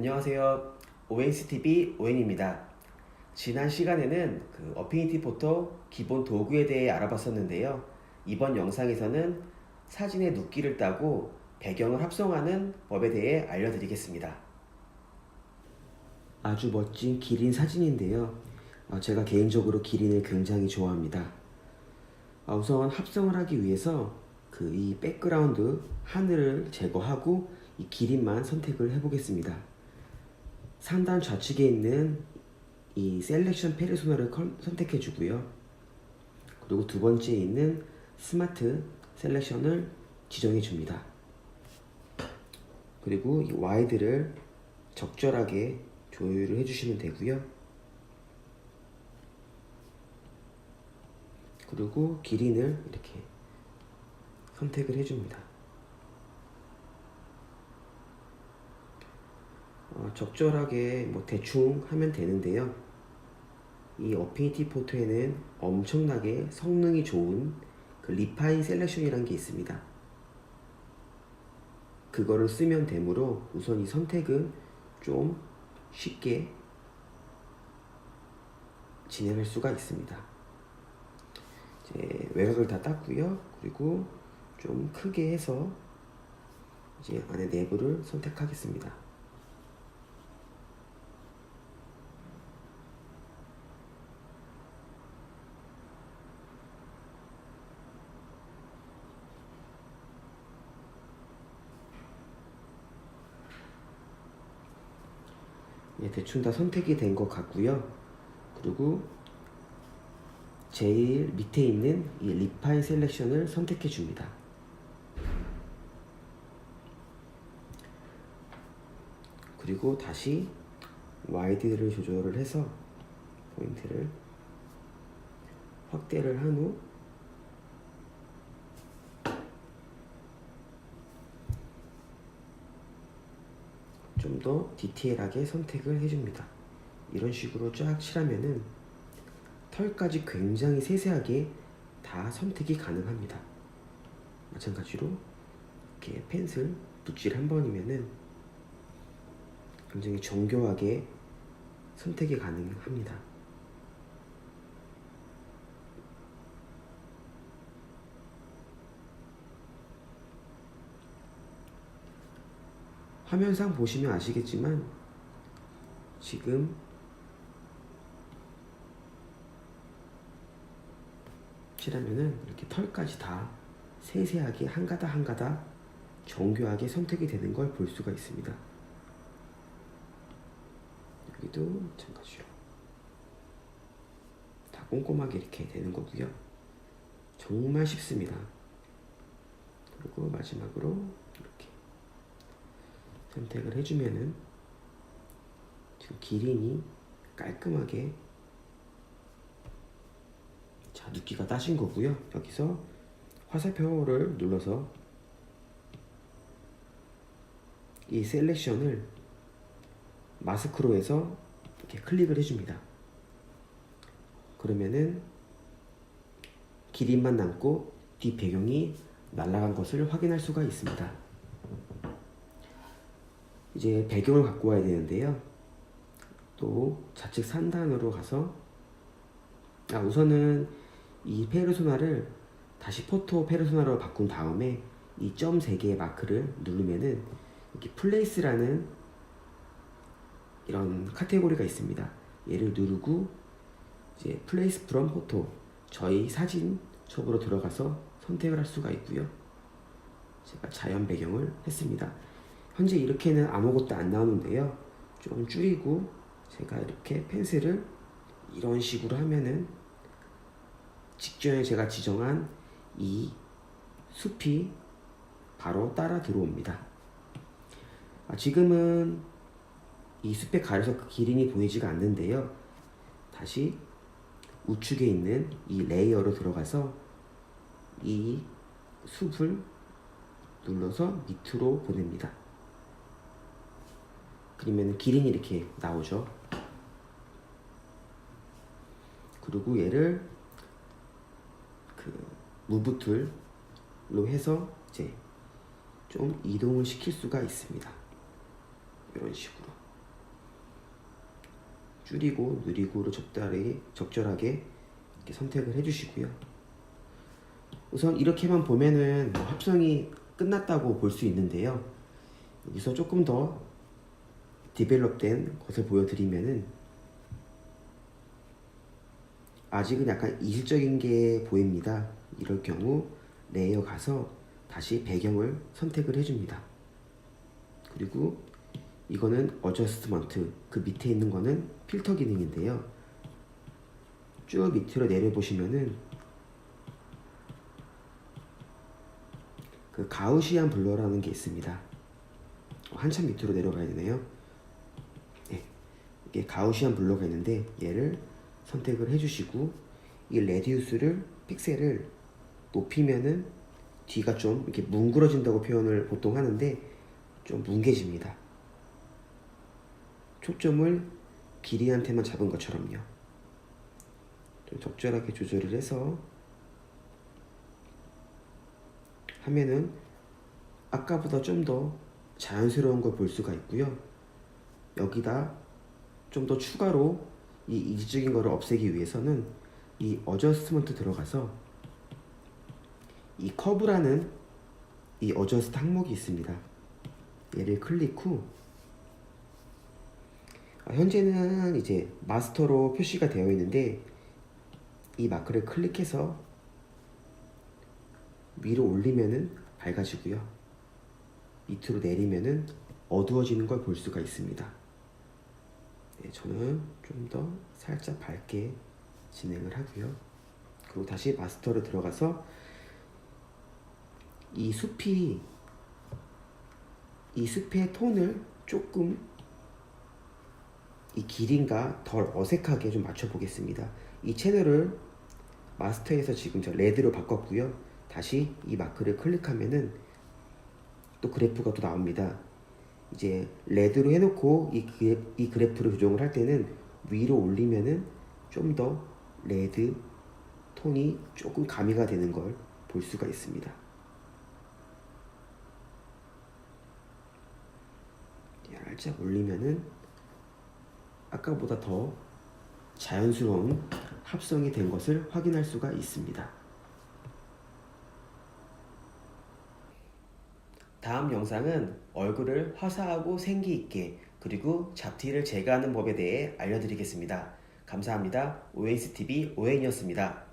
안녕하세요. ONCTV 오엔입니다. 지난 시간에는 그 어피니티 포토 기본 도구에 대해 알아봤었는데요. 이번 영상에서는 사진의 눕기를 따고 배경을 합성하는 법에 대해 알려드리겠습니다. 아주 멋진 기린 사진인데요. 어, 제가 개인적으로 기린을 굉장히 좋아합니다. 아, 우선 합성을 하기 위해서 그 이 백그라운드 하늘을 제거하고 이 기린만 선택을 해보겠습니다. 상단 좌측에 있는 이 셀렉션 페르소나를 컨- 선택해 주고요. 그리고 두 번째에 있는 스마트 셀렉션을 지정해 줍니다. 그리고 이 와이드를 적절하게 조율을 해주시면 되고요. 그리고 길이를 이렇게 선택을 해줍니다. 어, 적절하게 뭐 대충 하면 되는데요. 이 어피니티 포토에는 엄청나게 성능이 좋은 그 리파인 셀렉션이라는 게 있습니다. 그거를 쓰면 되므로 우선 이 선택은 좀 쉽게 진행할 수가 있습니다. 이제 외곽을 다 땄고요. 그리고 좀 크게 해서 이제 안에 내부를 선택하겠습니다. 예, 대충 다 선택이 된 것 같고요. 그리고 제일 밑에 있는 이 리파인 셀렉션을 선택해 줍니다. 그리고 다시 와이드를 조절을 해서 포인트를 확대를 한 후 좀 더 디테일하게 선택을 해줍니다. 이런 식으로 쫙 칠하면은 털까지 굉장히 세세하게 다 선택이 가능합니다. 마찬가지로 이렇게 펜슬 붓질 한 번이면은 굉장히 정교하게 선택이 가능합니다. 화면상 보시면 아시겠지만 지금 칠하면은 이렇게 털까지 다 세세하게 한 가닥 한 가닥 정교하게 선택이 되는 걸 볼 수가 있습니다. 여기도 마찬가지로 다 꼼꼼하게 이렇게 되는 거고요. 정말 쉽습니다. 그리고 마지막으로 이렇게 선택을 해주면은 지금 기린이 깔끔하게 자 눕기가 따신 거고요. 여기서 화살표를 눌러서 이 셀렉션을 마스크로 해서 이렇게 클릭을 해줍니다. 그러면은 기린만 남고 뒷 배경이 날아간 것을 확인할 수가 있습니다. 이제 배경을 갖고 와야 되는데요. 또 좌측 상단으로 가서 아 우선은 이 페르소나를 다시 포토 페르소나로 바꾼 다음에 이 점 3개의 마크를 누르면은 이렇게 플레이스라는 이런 카테고리가 있습니다. 얘를 누르고 이제 플레이스 프롬 포토 저희 사진 첩으로 들어가서 선택을 할 수가 있고요. 제가 자연 배경을 했습니다. 현재 이렇게는 아무것도 안 나오는데요. 좀 줄이고 제가 이렇게 펜슬을 이런 식으로 하면은 직전에 제가 지정한 이 숲이 바로 따라 들어옵니다. 아, 지금은 이 숲에 가려서 그 기린이 보이지가 않는데요. 다시 우측에 있는 이 레이어로 들어가서 이 숲을 눌러서 밑으로 보냅니다. 그러면 기린이 이렇게 나오죠. 그리고 얘를 그 무브 툴로 해서 이제 좀 이동을 시킬 수가 있습니다. 이런 식으로. 줄이고 느리고로 적절하게, 적절하게 이렇게 선택을 해주시고요. 우선 이렇게만 보면은 뭐 합성이 끝났다고 볼 수 있는데요. 여기서 조금 더 디벨롭된 것을 보여드리면은 아직은 약간 이질적인 게 보입니다. 이럴 경우 레이어 가서 다시 배경을 선택을 해줍니다. 그리고 이거는 어저스트먼트 그 밑에 있는 거는 필터 기능인데요. 쭉 밑으로 내려보시면은 그 가우시안 블러라는 게 있습니다. 한참 밑으로 내려가야 되네요. 네, 이게 가우시안 블러가 있는데 얘를 선택을 해주시고 이 레디우스를 픽셀을 높이면은 뒤가 좀 이렇게 뭉그러진다고 표현을 보통 하는데 좀 뭉개집니다. 초점을 길이한테만 잡은 것처럼요. 좀 적절하게 조절을 해서 하면은 아까보다 좀 더 자연스러운 걸 볼 수가 있고요. 여기다 좀 더 추가로 이 이질적인 거를 없애기 위해서는 이 어저스트먼트 들어가서 이 커브라는 이 어저스트 항목이 있습니다. 얘를 클릭 후 아, 현재는 이제 마스터로 표시가 되어 있는데 이 마크를 클릭해서 위로 올리면은 밝아지고요. 밑으로 내리면은 어두워지는 걸 볼 수가 있습니다. 네, 저는 좀 더 살짝 밝게 진행을 하고요. 그리고 다시 마스터로 들어가서 이 숲이 이 숲의 톤을 조금 이 길인가 덜 어색하게 좀 맞춰 보겠습니다. 이 채널을 마스터에서 지금 저 레드로 바꿨고요. 다시 이 마크를 클릭하면은 또 그래프가 또 나옵니다. 이제 레드로 해놓고 이, 그래, 이 그래프를 조정을 할 때는 위로 올리면은 좀 더 레드 톤이 조금 가미가 되는 걸 볼 수가 있습니다. 살짝 올리면은 아까보다 더 자연스러운 합성이 된 것을 확인할 수가 있습니다. 다음 영상은 얼굴을 화사하고 생기 있게 그리고 잡티를 제거하는 법에 대해 알려드리겠습니다. 감사합니다. ONCTV 오행이었습니다.